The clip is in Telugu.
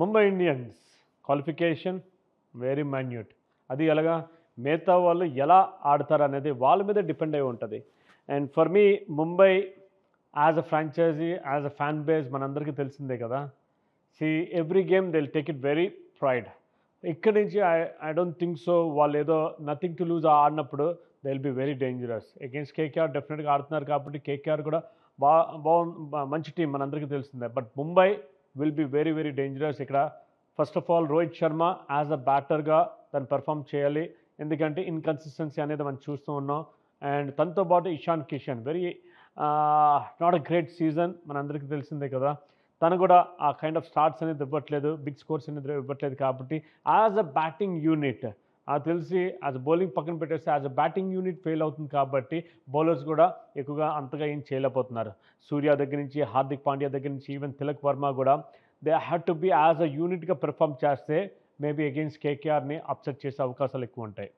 Mumbai Indians qualification very minute అది ఎలాగా? మిగతా వాళ్ళు ఎలా ఆడతారు అనేది వాళ్ళ మీద డిపెండ్ అయి ఉంటుంది. And for me Mumbai as a franchise as a fan base మనందరికీ తెలిసిందే కదా. See every game they'll take it very pride ఇక్కడి నుంచి I I don't think so వాళ్ళు ఏదో నథింగ్ టు లూజ్ ఆడినప్పుడు they will be very dangerous against KKR డెఫినెట్గా ఆడుతున్నారు కాబట్టి కేకేఆర్ కూడా బా బాగు మంచి టీం మనందరికీ తెలిసిందే. But Mumbai will be very very dangerous ఇక్కడ. First of all Rohit Sharma as a బ్యాటర్గా తను పెర్ఫామ్ చేయాలి. ఎందుకంటే ఇన్కన్సిస్టెన్సీ అనేది మనం చూస్తూ ఉన్నాం. అండ్ తనతో పాటు Ishan Kishan very not a great season మనందరికీ తెలిసిందే కదా. తను కూడా ఆ కైండ్ ఆఫ్ స్టార్ట్స్ అనేది ఇవ్వట్లేదు బిగ్ స్కోర్స్ అనేది ఇవ్వట్లేదు కాబట్టి యాజ్ అ బ్యాటింగ్ యూనిట్ తెలిసి యాజ్ బౌలింగ్ పక్కన పెట్టేస్తే as a batting unit fail అవుతుంది కాబట్టి బౌలర్స్ కూడా ఎక్కువగా అంతగా ఏం చేయలేకపోతున్నారు. సూర్య దగ్గర నుంచి హార్దిక్ పాండ్యా దగ్గర నుంచి ఈవెన్ తిలక్ వర్మ కూడా they had to be as a యూనిట్గా పెర్ఫామ్ చేస్తే మేబీ అగెయిన్స్ కేకేఆర్ని అప్సెట్ చేసే అవకాశాలు ఎక్కువ ఉంటాయి.